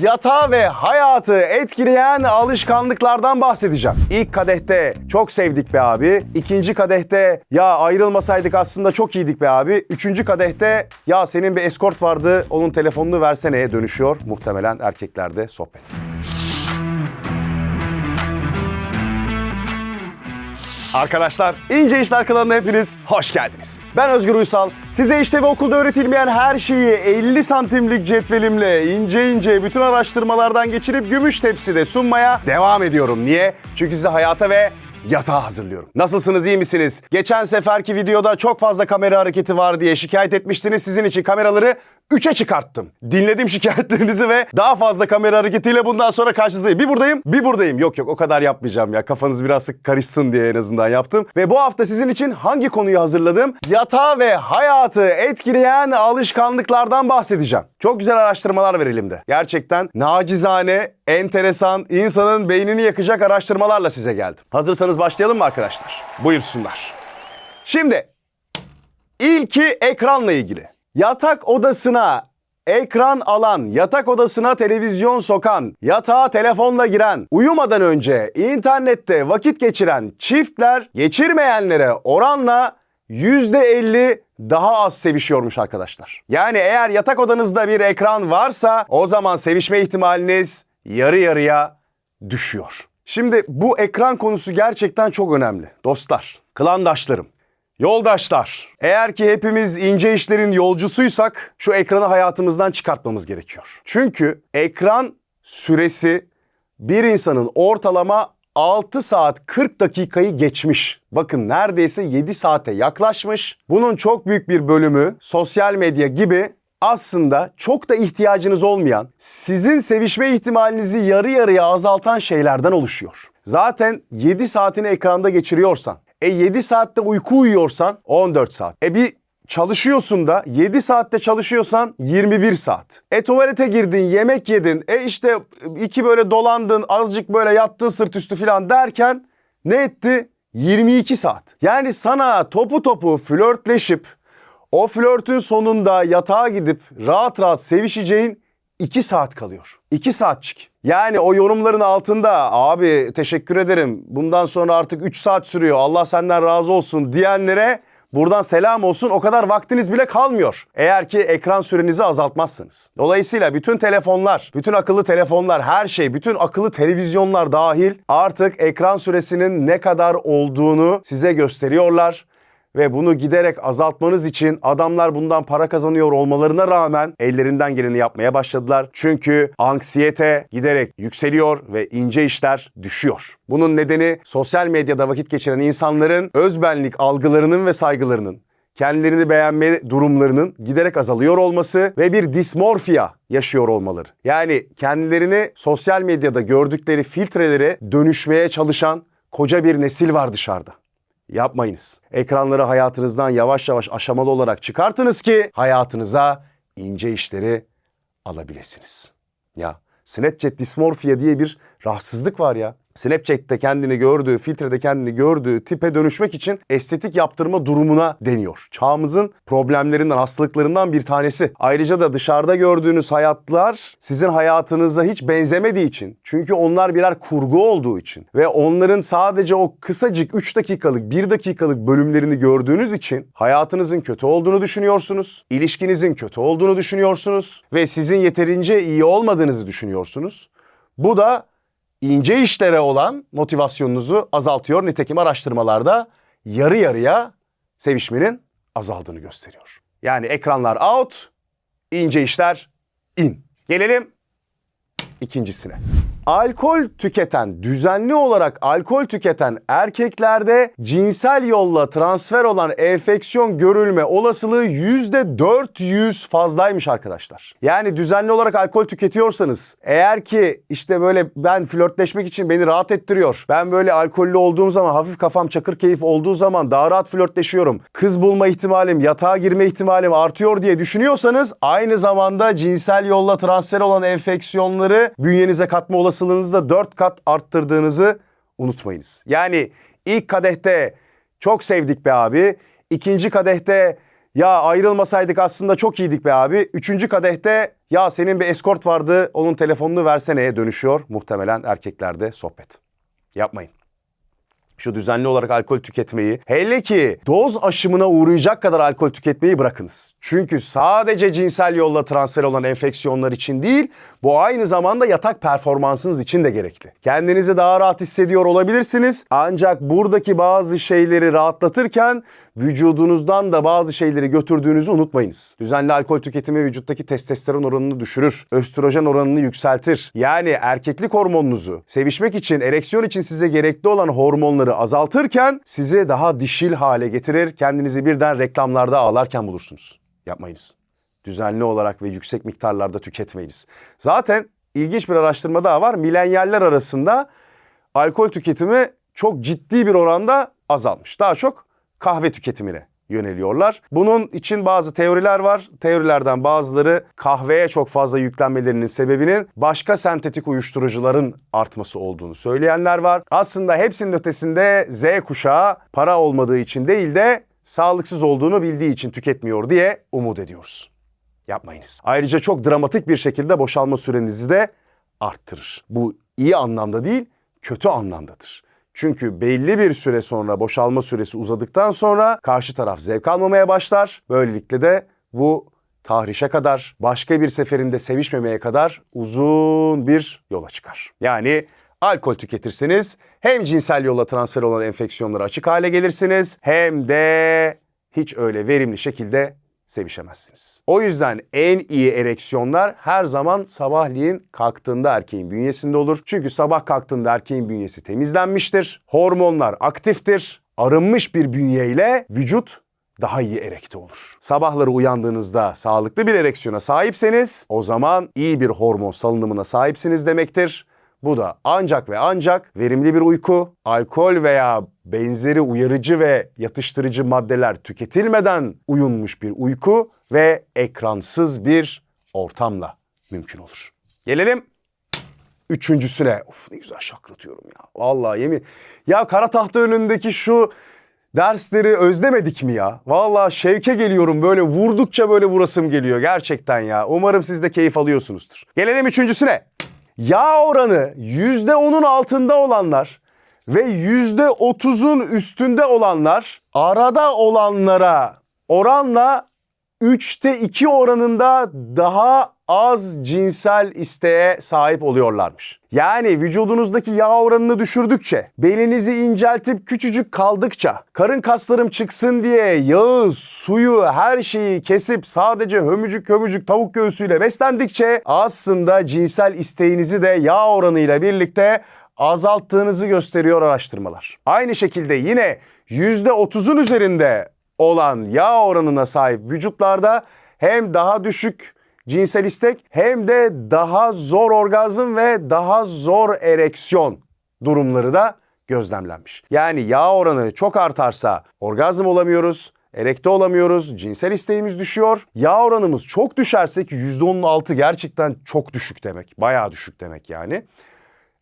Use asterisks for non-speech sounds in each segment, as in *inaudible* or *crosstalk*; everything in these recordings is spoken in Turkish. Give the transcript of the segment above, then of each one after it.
yatağı ve hayatı etkileyen alışkanlıklardan bahsedeceğim. İlk kadehte çok sevdik be abi. İkinci kadehte ya ayrılmasaydık aslında çok iyiydik be abi. Üçüncü kadehte ya senin bir eskort vardı onun telefonunu verseneye dönüşüyor. Muhtemelen erkeklerde sohbet. Arkadaşlar, İnce İşler kanalına hepiniz hoş geldiniz. Ben Özgür Uysal. Size işte ve okulda öğretilmeyen her şeyi 50 santimlik cetvelimle ince ince bütün araştırmalardan geçirip gümüş tepside sunmaya devam ediyorum. Niye? Çünkü size hayata ve yatağa hazırlıyorum. Nasılsınız, iyi misiniz? Geçen seferki videoda çok fazla kamera hareketi var diye şikayet etmiştiniz. Sizin için kameraları 3'e çıkarttım. Dinledim şikayetlerinizi ve daha fazla kamera hareketiyle bundan sonra karşınızdayım. Bir buradayım, bir buradayım. Yok yok o kadar yapmayacağım ya. Kafanız biraz karışsın diye en azından yaptım. Ve bu hafta sizin için hangi konuyu hazırladım? Yatağı ve hayatı etkileyen alışkanlıklardan bahsedeceğim. Çok güzel araştırmalar var elimde. Gerçekten nacizane, enteresan, insanın beynini yakacak araştırmalarla size geldim. Hazırsanız başlayalım mı arkadaşlar? Buyursunlar. Şimdi İlki ekranla ilgili. Yatak odasına ekran alan, yatak odasına televizyon sokan, yatağa telefonla giren, uyumadan önce internette vakit geçiren çiftler geçirmeyenlere oranla %50 daha az sevişiyormuş arkadaşlar. Yani eğer yatak odanızda bir ekran varsa o zaman sevişme ihtimaliniz yarı yarıya düşüyor. Şimdi bu ekran konusu gerçekten çok önemli. Dostlar, klandaşlarım, Yoldaşlar, eğer ki hepimiz ince işlerin yolcusuysak şu ekranı hayatımızdan çıkartmamız gerekiyor. Çünkü ekran süresi bir insanın ortalama 6 saat 40 dakikayı geçmiş. Bakın neredeyse 7 saate yaklaşmış. Bunun çok büyük bir bölümü sosyal medya gibi aslında çok da ihtiyacınız olmayan, sizin sevişme ihtimalinizi yarı yarıya azaltan şeylerden oluşuyor. Zaten 7 saatini ekranda geçiriyorsan, e 7 saatte uyku uyuyorsan 14 saat. E bir çalışıyorsun da 7 saatte çalışıyorsan 21 saat. E tuvalete girdin, yemek yedin, e işte iki böyle dolandın, azıcık böyle yattın sırt üstü falan derken ne etti? 22 saat. Yani sana topu topu flörtleşip o flörtün sonunda yatağa gidip rahat rahat sevişeceğin 2 saat kalıyor. 2 saatçik. Yani o yorumların altında abi teşekkür ederim bundan sonra artık 3 saat sürüyor Allah senden razı olsun diyenlere buradan selam olsun o kadar vaktiniz bile kalmıyor. Eğer ki ekran sürenizi azaltmazsınız. Dolayısıyla bütün telefonlar, bütün akıllı telefonlar, her şey, bütün akıllı televizyonlar dahil artık ekran süresinin ne kadar olduğunu size gösteriyorlar ve bunu giderek azaltmanız için adamlar bundan para kazanıyor olmalarına rağmen ellerinden geleni yapmaya başladılar. Çünkü anksiyete giderek yükseliyor ve ince işler düşüyor. Bunun nedeni sosyal medyada vakit geçiren insanların özbenlik algılarının ve saygılarının kendilerini beğenme durumlarının giderek azalıyor olması ve bir dismorfia yaşıyor olmaları. Yani kendilerini sosyal medyada gördükleri filtrelere dönüşmeye çalışan koca bir nesil var dışarıda. Yapmayınız. Ekranları hayatınızdan yavaş yavaş aşamalı olarak çıkartınız ki hayatınıza ince işleri alabilirsiniz. Ya Snapchat dismorfia diye bir rahatsızlık var ya. Snapchat'te kendini gördüğü, filtrede kendini gördüğü tipe dönüşmek için estetik yaptırma durumuna deniyor. Çağımızın problemlerinden, hastalıklarından bir tanesi. Ayrıca da dışarıda gördüğünüz hayatlar sizin hayatınıza hiç benzemediği için. Çünkü onlar birer kurgu olduğu için ve onların sadece o kısacık 3 dakikalık, 1 dakikalık bölümlerini gördüğünüz için hayatınızın kötü olduğunu düşünüyorsunuz. ilişkinizin kötü olduğunu düşünüyorsunuz ve sizin yeterince iyi olmadığınızı düşünüyorsunuz. Bu da ince işlere olan motivasyonunuzu azaltıyor. Nitekim araştırmalarda yarı yarıya sevişmenin azaldığını gösteriyor. Yani ekranlar out, ince işler in. Gelelim ikincisine. Alkol tüketen, düzenli olarak alkol tüketen erkeklerde cinsel yolla transfer olan enfeksiyon görülme olasılığı %400 fazlaymış arkadaşlar. Yani düzenli olarak alkol tüketiyorsanız eğer ki işte böyle ben flörtleşmek için beni rahat ettiriyor. Ben böyle alkollü olduğum zaman hafif kafam çakır keyif olduğu zaman daha rahat flörtleşiyorum. Kız bulma ihtimalim, yatağa girme ihtimalim artıyor diye düşünüyorsanız aynı zamanda cinsel yolla transfer olan enfeksiyonları bünyenize katma olasılığınızı da 4 kat arttırdığınızı unutmayınız. Yani ilk kadehte çok sevdik be abi. İkinci kadehte ya ayrılmasaydık aslında çok iyiydik be abi. Üçüncü kadehte ya senin bir eskort vardı onun telefonunu verseneye dönüşüyor muhtemelen erkeklerde sohbet. Yapmayın şu düzenli olarak alkol tüketmeyi, hele ki doz aşımına uğrayacak kadar alkol tüketmeyi bırakınız. Çünkü sadece cinsel yolla transfer olan enfeksiyonlar için değil, bu aynı zamanda yatak performansınız için de gerekli. Kendinizi daha rahat hissediyor olabilirsiniz ancak buradaki bazı şeyleri rahatlatırken vücudunuzdan da bazı şeyleri götürdüğünüzü unutmayınız. Düzenli alkol tüketimi vücuttaki testosteron oranını düşürür, östrojen oranını yükseltir. Yani erkeklik hormonunuzu sevişmek için, ereksiyon için size gerekli olan hormonları azaltırken sizi daha dişil hale getirir. Kendinizi birden reklamlarda ağlarken bulursunuz. Yapmayınız. Düzenli olarak ve yüksek miktarlarda tüketmeyiniz. Zaten ilginç bir araştırma daha var. Milenyaller arasında alkol tüketimi çok ciddi bir oranda azalmış. Daha çok kahve tüketimine yöneliyorlar. Bunun için bazı teoriler var. Teorilerden bazıları kahveye çok fazla yüklenmelerinin sebebinin başka sentetik uyuşturucuların artması olduğunu söyleyenler var. Aslında hepsinin ötesinde Z kuşağı para olmadığı için değil de sağlıksız olduğunu bildiği için tüketmiyor diye umut ediyoruz. Yapmayınız. Ayrıca çok dramatik bir şekilde boşalma sürenizi de arttırır. Bu iyi anlamda değil, kötü anlamdadır. Çünkü belli bir süre sonra boşalma süresi uzadıktan sonra karşı taraf zevk almamaya başlar. Böylelikle de bu tahrişe kadar, başka bir seferinde sevişmemeye kadar uzun bir yola çıkar. Yani alkol tüketirseniz hem cinsel yolla transfer olan enfeksiyonlara açık hale gelirsiniz hem de hiç öyle verimli şekilde sevişemezsiniz. O yüzden en iyi ereksiyonlar her zaman sabahleyin kalktığında erkeğin bünyesinde olur. Çünkü sabah kalktığında erkeğin bünyesi temizlenmiştir. Hormonlar aktiftir. Arınmış bir bünyeyle vücut daha iyi erekte olur. Sabahları uyandığınızda sağlıklı bir ereksiyona sahipseniz o zaman iyi bir hormon salınımına sahipsiniz demektir. Bu da ancak ve ancak verimli bir uyku, alkol veya benzeri uyarıcı ve yatıştırıcı maddeler tüketilmeden uyunmuş bir uyku ve ekransız bir ortamla mümkün olur. Gelelim üçüncüsüne. Of ne güzel şaklatıyorum ya. Vallahi yemin. Ya kara tahta önündeki şu dersleri özlemedik mi ya? Vallahi şevke geliyorum böyle vurdukça böyle vurasım geliyor gerçekten ya. Umarım siz de keyif alıyorsunuzdur. Gelelim üçüncüsüne. Yağ oranı %10'un altında olanlar ve %30'un üstünde olanlar arada olanlara oranla 3'te 2 oranında daha az cinsel isteğe sahip oluyorlarmış. Yani vücudunuzdaki yağ oranını düşürdükçe, belinizi inceltip küçücük kaldıkça, karın kaslarım çıksın diye yağı, suyu, her şeyi kesip sadece hömücük hömücük tavuk göğsüyle beslendikçe aslında cinsel isteğinizi de yağ oranıyla birlikte azalttığınızı gösteriyor araştırmalar. Aynı şekilde yine %30'un üzerinde olan yağ oranına sahip vücutlarda hem daha düşük cinsel istek hem de daha zor orgazm ve daha zor ereksiyon durumları da gözlemlenmiş. Yani yağ oranı çok artarsa orgazm olamıyoruz, erekte olamıyoruz, cinsel isteğimiz düşüyor. Yağ oranımız çok düşerse ki %10'un altı gerçekten çok düşük demek. Bayağı düşük demek yani.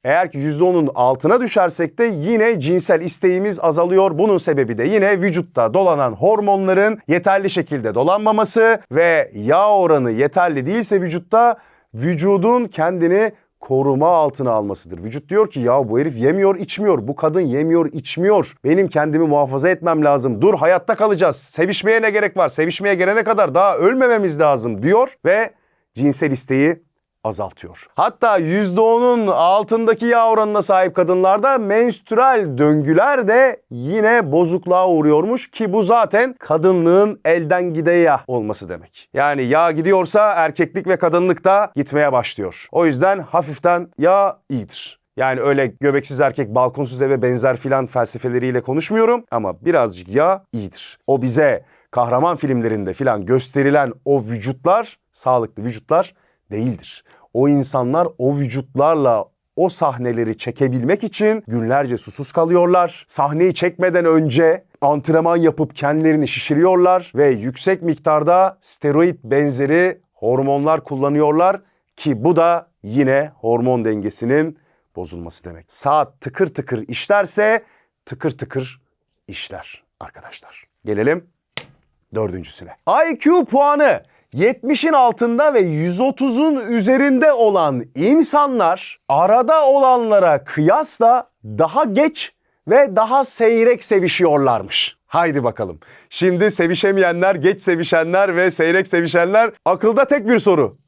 Eğer ki %10'un altına düşersek de yine cinsel isteğimiz azalıyor. Bunun sebebi de yine vücutta dolanan hormonların yeterli şekilde dolanmaması ve yağ oranı yeterli değilse vücutta vücudun kendini koruma altına almasıdır. Vücut diyor ki ya bu herif yemiyor içmiyor, bu kadın yemiyor içmiyor. Benim kendimi muhafaza etmem lazım. Dur hayatta kalacağız. Sevişmeye ne gerek var? Sevişmeye gelene kadar daha ölmememiz lazım diyor ve cinsel isteği azaltıyor. Hatta %10'un altındaki yağ oranına sahip kadınlarda menstrüel döngüler de yine bozukluğa uğruyormuş ki bu zaten kadınlığın elden gideye olması demek. Yani yağ gidiyorsa erkeklik ve kadınlık da gitmeye başlıyor. O yüzden hafiften yağ iyidir. Yani öyle göbeksiz erkek balkonsuz eve benzer filan felsefeleriyle konuşmuyorum ama birazcık yağ iyidir. O bize kahraman filmlerinde filan gösterilen o vücutlar sağlıklı vücutlar değildir. O insanlar o vücutlarla o sahneleri çekebilmek için günlerce susuz kalıyorlar. Sahneyi çekmeden önce antrenman yapıp kendilerini şişiriyorlar ve yüksek miktarda steroid benzeri hormonlar kullanıyorlar ki bu da yine hormon dengesinin bozulması demek. Saat tıkır tıkır işlerse tıkır tıkır işler arkadaşlar. Gelelim dördüncüsüne. IQ puanı 70'in altında ve 130'un üzerinde olan insanlar arada olanlara kıyasla daha geç ve daha seyrek sevişiyorlarmış. Haydi bakalım. Şimdi sevişemeyenler, geç sevişenler ve seyrek sevişenler akılda tek bir soru.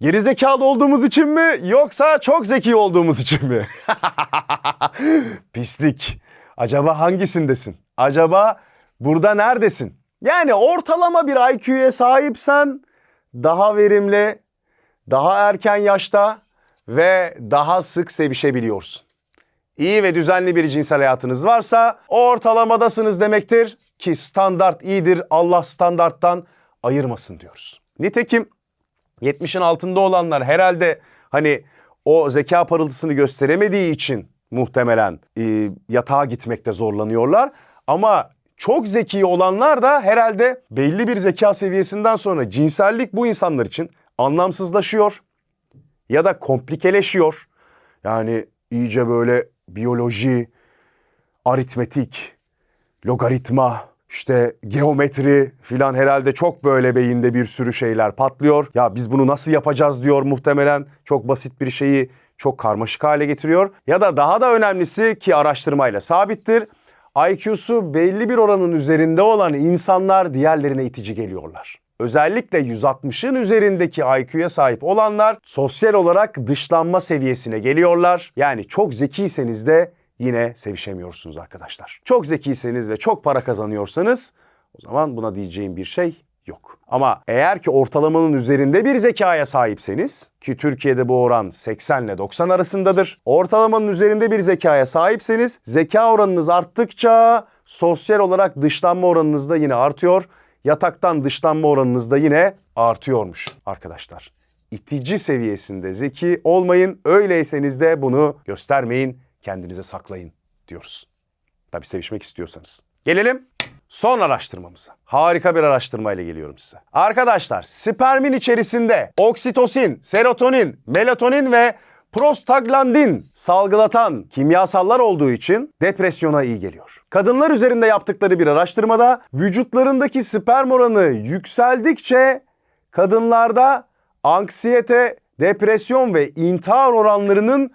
Geri zekalı olduğumuz için mi yoksa çok zeki olduğumuz için mi? *laughs* Pislik. Acaba hangisindesin? Acaba burada neredesin? Yani ortalama bir IQ'ye sahipsen daha verimli, daha erken yaşta ve daha sık sevişebiliyorsun. İyi ve düzenli bir cinsel hayatınız varsa ortalamadasınız demektir ki standart iyidir. Allah standarttan ayırmasın diyoruz. Nitekim 70'in altında olanlar herhalde hani o zeka parıltısını gösteremediği için muhtemelen e, yatağa gitmekte zorlanıyorlar. Ama çok zeki olanlar da herhalde belli bir zeka seviyesinden sonra cinsellik bu insanlar için anlamsızlaşıyor ya da komplikeleşiyor. Yani iyice böyle biyoloji, aritmetik, logaritma, işte geometri filan herhalde çok böyle beyinde bir sürü şeyler patlıyor. Ya biz bunu nasıl yapacağız diyor muhtemelen. Çok basit bir şeyi çok karmaşık hale getiriyor. Ya da daha da önemlisi ki araştırmayla sabittir. IQ'su belli bir oranın üzerinde olan insanlar diğerlerine itici geliyorlar. Özellikle 160'ın üzerindeki IQ'ya sahip olanlar sosyal olarak dışlanma seviyesine geliyorlar. Yani çok zekiyseniz de yine sevişemiyorsunuz arkadaşlar. Çok zekiyseniz ve çok para kazanıyorsanız o zaman buna diyeceğim bir şey yok. Ama eğer ki ortalamanın üzerinde bir zekaya sahipseniz ki Türkiye'de bu oran 80 ile 90 arasındadır. Ortalamanın üzerinde bir zekaya sahipseniz zeka oranınız arttıkça sosyal olarak dışlanma oranınız da yine artıyor. Yataktan dışlanma oranınız da yine artıyormuş arkadaşlar. İtici seviyesinde zeki olmayın. Öyleyseniz de bunu göstermeyin, kendinize saklayın diyoruz. Tabii sevişmek istiyorsanız. Gelelim son araştırmamıza. Harika bir araştırmayla geliyorum size. Arkadaşlar spermin içerisinde oksitosin, serotonin, melatonin ve prostaglandin salgılatan kimyasallar olduğu için depresyona iyi geliyor. Kadınlar üzerinde yaptıkları bir araştırmada vücutlarındaki sperm oranı yükseldikçe kadınlarda anksiyete, depresyon ve intihar oranlarının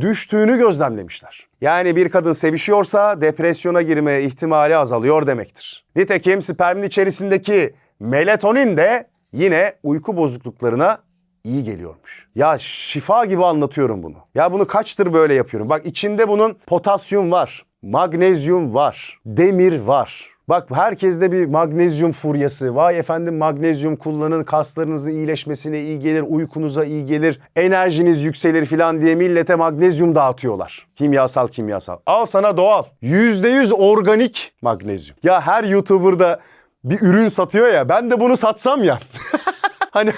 düştüğünü gözlemlemişler. Yani bir kadın sevişiyorsa depresyona girme ihtimali azalıyor demektir. Nitekim spermin içerisindeki melatonin de yine uyku bozukluklarına iyi geliyormuş. Ya şifa gibi anlatıyorum bunu. Ya bunu kaçtır böyle yapıyorum. Bak içinde bunun potasyum var, magnezyum var, demir var. Bak herkeste bir magnezyum furyası. Vay efendim magnezyum kullanın kaslarınızın iyileşmesine iyi gelir, uykunuza iyi gelir, enerjiniz yükselir filan diye millete magnezyum dağıtıyorlar. Kimyasal kimyasal. Al sana doğal. %100 organik magnezyum. Ya her YouTuber'da bir ürün satıyor ya ben de bunu satsam ya. *laughs* Hani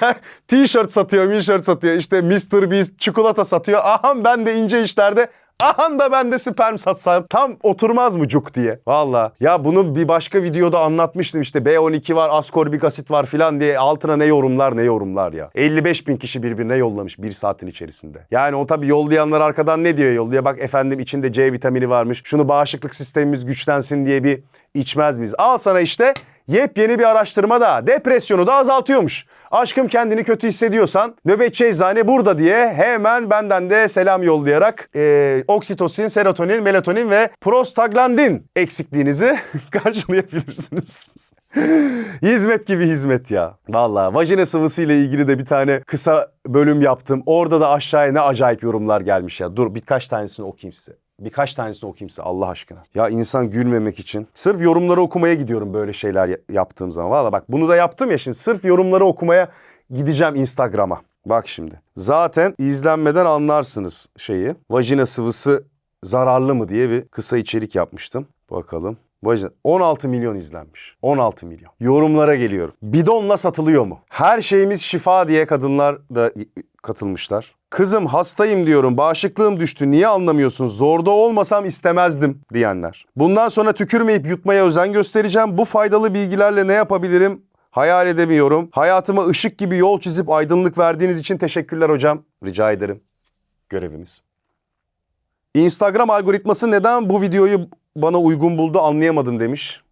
t-shirt satıyor, t-shirt satıyor. İşte Mr. Beast çikolata satıyor. Aha ben de ince işlerde Aha da ben de sperm satsam tam oturmaz mı cuk diye. Valla ya bunu bir başka videoda anlatmıştım işte B12 var askorbik asit var filan diye altına ne yorumlar ne yorumlar ya. 55 bin kişi birbirine yollamış bir saatin içerisinde. Yani o tabii yollayanlar arkadan ne diyor yolluyor bak efendim içinde C vitamini varmış şunu bağışıklık sistemimiz güçlensin diye bir içmez miyiz? Al sana işte Yepyeni bir araştırma da depresyonu da azaltıyormuş. Aşkım kendini kötü hissediyorsan nöbetçi eczane burada diye hemen benden de selam yollayarak e, oksitosin, serotonin, melatonin ve prostaglandin eksikliğinizi *laughs* karşılayabilirsiniz. *laughs* hizmet gibi hizmet ya. Vallahi vajina sıvısı ile ilgili de bir tane kısa bölüm yaptım. Orada da aşağıya ne acayip yorumlar gelmiş ya. Dur birkaç tanesini okuyayım size. Birkaç tanesini okuyayım size Allah aşkına. Ya insan gülmemek için. Sırf yorumları okumaya gidiyorum böyle şeyler ya- yaptığım zaman. Valla bak bunu da yaptım ya şimdi. Sırf yorumları okumaya gideceğim Instagram'a. Bak şimdi. Zaten izlenmeden anlarsınız şeyi. Vajina sıvısı zararlı mı diye bir kısa içerik yapmıştım. Bakalım. Vajina 16 milyon izlenmiş. 16 milyon. Yorumlara geliyorum. Bidonla satılıyor mu? Her şeyimiz şifa diye kadınlar da katılmışlar. Kızım hastayım diyorum. Bağışıklığım düştü. Niye anlamıyorsunuz? Zorda olmasam istemezdim diyenler. Bundan sonra tükürmeyip yutmaya özen göstereceğim. Bu faydalı bilgilerle ne yapabilirim? Hayal edemiyorum. Hayatıma ışık gibi yol çizip aydınlık verdiğiniz için teşekkürler hocam. Rica ederim. Görevimiz. Instagram algoritması neden bu videoyu bana uygun buldu anlayamadım demiş.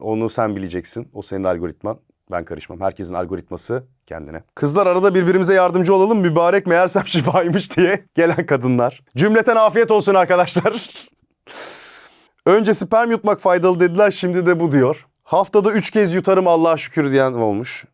Onu sen bileceksin. O senin algoritman. Ben karışmam. Herkesin algoritması kendine. Kızlar arada birbirimize yardımcı olalım. Mübarek meğersem *laughs* şifaymış diye gelen kadınlar. Cümleten afiyet olsun arkadaşlar. *laughs* Önce sperm yutmak faydalı dediler. Şimdi de bu diyor. Haftada üç kez yutarım Allah'a şükür diyen olmuş.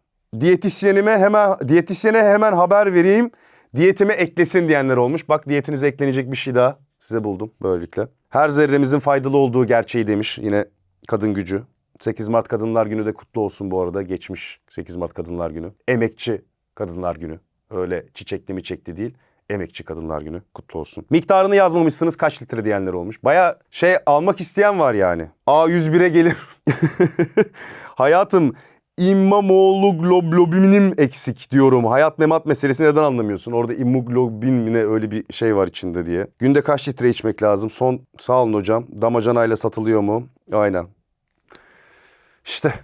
Diyetisyenime hemen diyetisyene hemen haber vereyim. Diyetime eklesin diyenler olmuş. Bak diyetinize eklenecek bir şey daha size buldum böylelikle. Her zerremizin faydalı olduğu gerçeği demiş yine kadın gücü. 8 Mart Kadınlar Günü de kutlu olsun bu arada. Geçmiş 8 Mart Kadınlar Günü. Emekçi Kadınlar Günü. Öyle çiçekli mi çekti değil. Emekçi Kadınlar Günü kutlu olsun. Miktarını yazmamışsınız kaç litre diyenler olmuş. Baya şey almak isteyen var yani. A101'e gelir. *laughs* Hayatım İmmamoğlu globulinim eksik diyorum. Hayat memat meselesi neden anlamıyorsun? Orada immuglobin mi ne öyle bir şey var içinde diye. Günde kaç litre içmek lazım? Son sağ olun hocam. Damacanayla satılıyor mu? Aynen. İşte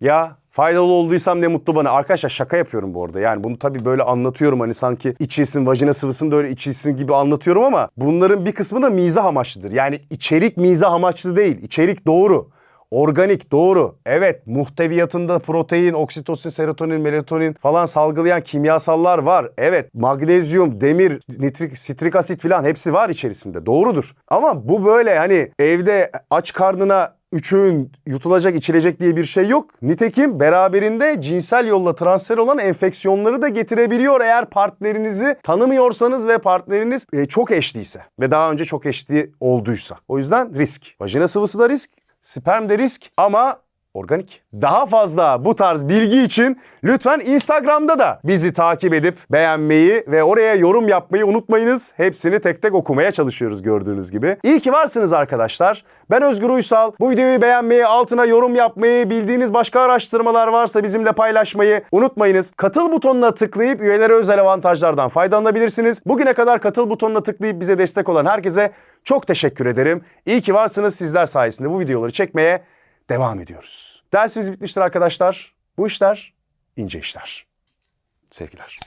ya faydalı olduysam ne mutlu bana. Arkadaşlar şaka yapıyorum bu arada. Yani bunu tabii böyle anlatıyorum hani sanki içilsin vajina sıvısını da öyle içilsin gibi anlatıyorum ama bunların bir kısmı da mizah amaçlıdır. Yani içerik mizah amaçlı değil. İçerik doğru. Organik doğru. Evet muhteviyatında protein, oksitosin, serotonin, melatonin falan salgılayan kimyasallar var. Evet magnezyum, demir, nitrik, sitrik asit falan hepsi var içerisinde. Doğrudur. Ama bu böyle hani evde aç karnına üç öğün yutulacak, içilecek diye bir şey yok. Nitekim beraberinde cinsel yolla transfer olan enfeksiyonları da getirebiliyor eğer partnerinizi tanımıyorsanız ve partneriniz e, çok eşliyse ve daha önce çok eşli olduysa. O yüzden risk. Vajina sıvısı da risk, sperm de risk ama organik. Daha fazla bu tarz bilgi için lütfen Instagram'da da bizi takip edip beğenmeyi ve oraya yorum yapmayı unutmayınız. Hepsini tek tek okumaya çalışıyoruz gördüğünüz gibi. İyi ki varsınız arkadaşlar. Ben Özgür Uysal. Bu videoyu beğenmeyi, altına yorum yapmayı, bildiğiniz başka araştırmalar varsa bizimle paylaşmayı unutmayınız. Katıl butonuna tıklayıp üyelere özel avantajlardan faydalanabilirsiniz. Bugüne kadar katıl butonuna tıklayıp bize destek olan herkese çok teşekkür ederim. İyi ki varsınız. Sizler sayesinde bu videoları çekmeye devam ediyoruz. Dersimiz bitmiştir arkadaşlar. Bu işler ince işler. Sevgiler.